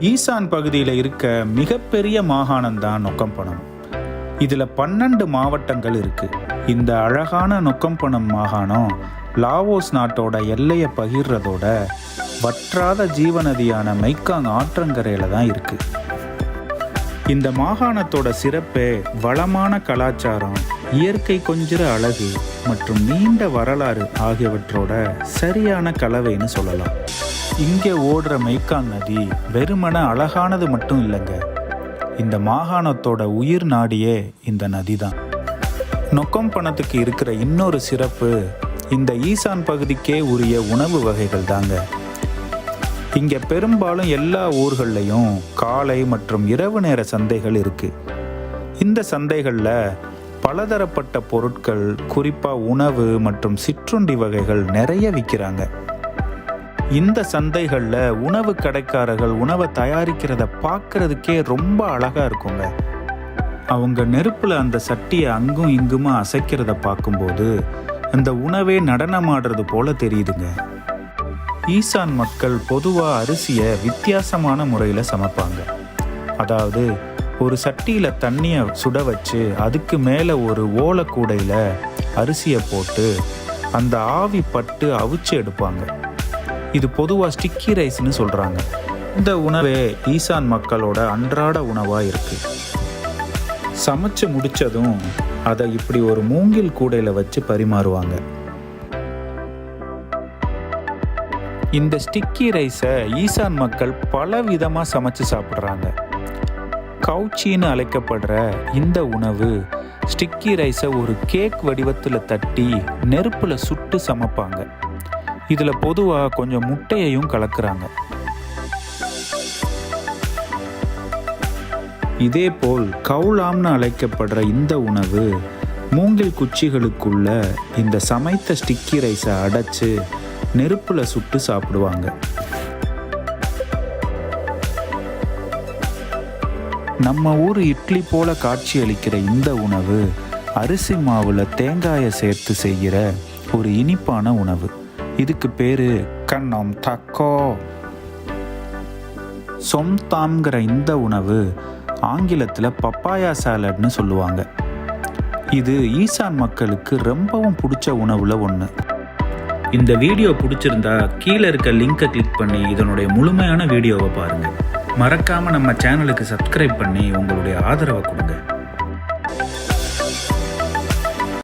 ஈசான் பகுதியில் இருக்க மிகப்பெரிய மாகாணம் தான் நொக்கம்பணம் இதில் பன்னெண்டு மாவட்டங்கள் இருக்கு. இந்த அழகான நொக்கம்பணம் மாகாணம் லாவோஸ் நாட்டோட எல்லையை பகிர்றதோட வற்றாத ஜீவநதியான மைக்காங் ஆற்றங்கரையில் தான் இருக்கு. இந்த மாகாணத்தோட சிறப்பே வளமான கலாச்சாரம் இயற்கை கொஞ்சிற அழகு மற்றும் நீண்ட வரலாறு ஆகியவற்றோட சரியான கலவைன்னு சொல்லலாம். இங்கே ஓடுற மெய்க்காங் நதி வெறுமன அழகானது மட்டும் இல்லைங்க. இந்த மாகாணத்தோட உயிர் நாடியே இந்த நதி தான் நொக்கம் பணத்துக்கு இருக்கிற இன்னொரு சிறப்பு இந்த ஈசான் பகுதிக்கே உரிய உணவு வகைகள் தாங்க. இங்கே பெரும்பாலும் எல்லா ஊர்கள்லையும் காலை மற்றும் இரவு நேர சந்தைகள் இருக்கு. இந்த சந்தைகளில் பலதரப்பட்ட பொருட்கள் குறிப்பாக உணவு மற்றும் சிற்றுண்டி வகைகள் நிறைய விற்கிறாங்க. இந்த சந்தைகளில் உணவு கடைக்காரர்கள் உணவை தயாரிக்கிறத பார்க்கறதுக்கே ரொம்ப அழகாக இருக்குங்க. அவங்க நெருப்பில் அந்த சட்டியை அங்கும் இங்குமா அசைக்கிறத பார்க்கும்போது அந்த உணவே நடனமாடுறது போல தெரியுதுங்க. ஈசான் மக்கள் பொதுவாக அரிசியை வித்தியாசமான முறையில் சமைப்பாங்க. அதாவது ஒரு சட்டியில் தண்ணியை சுட வச்சு அதுக்கு மேலே ஒரு ஓலை கூடையில் அரிசியை போட்டு அந்த ஆவி பட்டு அவிச்சு எடுப்பாங்க. இது பொதுவாக ஸ்டிக்கி ரைஸ்னு சொல்கிறாங்க இந்த உணவே ஈசான் மக்களோட அன்றாட உணவாக இருக்கு. சமைச்சு முடிச்சதும் அதை இப்படி ஒரு மூங்கில் கூடையில் வச்சு பரிமாறுவாங்க. இந்த ஸ்டிக்கி ரைஸை ஈசான் மக்கள் பல விதமாக சமைச்சு சாப்பிட்றாங்க. கவுச்சின்னு அழைக்கப்படுற இந்த உணவு ஸ்டிக்கி ரைஸை ஒரு கேக் வடிவத்தில் தட்டி நெருப்பில் சுட்டு சமைப்பாங்க. இதில் பொதுவாக கொஞ்சம் முட்டையையும் கலக்குறாங்க. இதேபோல் கவுலாம்னு அழைக்கப்படுற இந்த உணவு மூங்கில் குச்சிகளுக்குள்ள இந்த சமைத்த ஸ்டிக்கி ரைஸை அடைச்சு நெருப்புல சுட்டு சாப்பிடுவாங்க. நம்ம ஊர் இட்லி போல காட்சி அளிக்கிற இந்த உணவு அரிசி மாவுல தேங்காயை சேர்த்து செய்கிற ஒரு இனிப்பான உணவு. இதுக்கு பேரு கண்ணம் தக்கோ. சொம்தாம்ங்கிற இந்த உணவு ஆங்கிலத்தில் பப்பாயா சாலட்னு சொல்லுவாங்க. இது ஈசான் மக்களுக்கு ரொம்பவும் பிடிச்ச உணவுல ஒன்று இந்த வீடியோ பிடிச்சிருந்தா கீழே இருக்க லிங்கை கிளிக் பண்ணி இதனுடைய முழுமையான வீடியோவை பாருங்கள் மறக்காமல் நம்ம சேனலுக்கு சப்ஸ்கிரைப் பண்ணி உங்களுடைய ஆதரவை கொடுங்க.